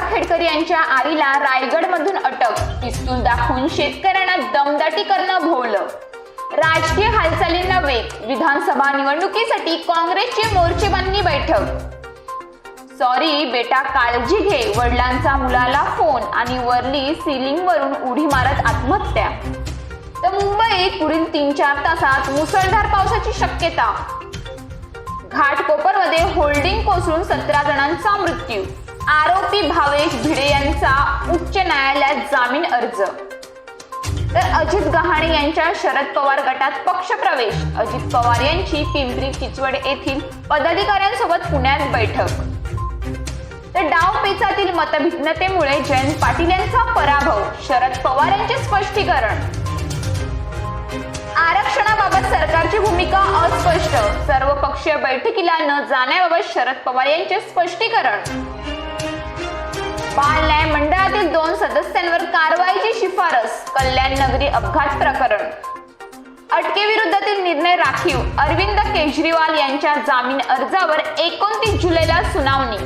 खेडकर यांच्या आईला रायगडमधून अटक. पिस्तूल दाखवून शेतकऱ्यांना दमदाटी करणं भोवलं. राजकीय हालचालींना वेग विधानसभा निवडणुकीसाठी काँग्रेसची मोर्चेबांधणी बैठक. सॉरी बेटा काळजी घे वडिलांचा मुलाला फोन आणि वरली सिलिंग वरून उडी मारत आत्महत्या. तर मुंबईत पुढील तीन चार तासात मुसळधार पावसाची शक्यता घाटकोपरमध्ये होल्डिंग कोसळून सतरा जणांचा मृत्यू. आरोपी भावेश भिडे यांचा उच्च न्यायालयात जामीन अर्ज. तर अजित गहाणे यांच्या शरद पवार गटात पक्षप्रवेश. अजित पवार यांची पिंपरी चिचवड येथील पदाधिकाऱ्यांसोबत पुण्यात बैठक. तर डाव पेचातील मतभिन्नतेमुळे जयंत पाटील यांचा पराभव. शरद पवार यांचे स्पष्टीकरण. भूमिका अस्पष्ट. सर्व पक्षीय बैठकीला न जाण्याबाबत शरद पवार यांचे स्पष्टीकरण. बाल न्याय मंडळातील दोन सदस्यांवर कारवाईची शिफारस कल्याण नगरी अपघात प्रकरण. अटकेविरुद्धातील निर्णय राखीव अरविंद केजरीवाल यांच्या जामीन अर्जावर एकोणतीस जुलैला सुनावणी.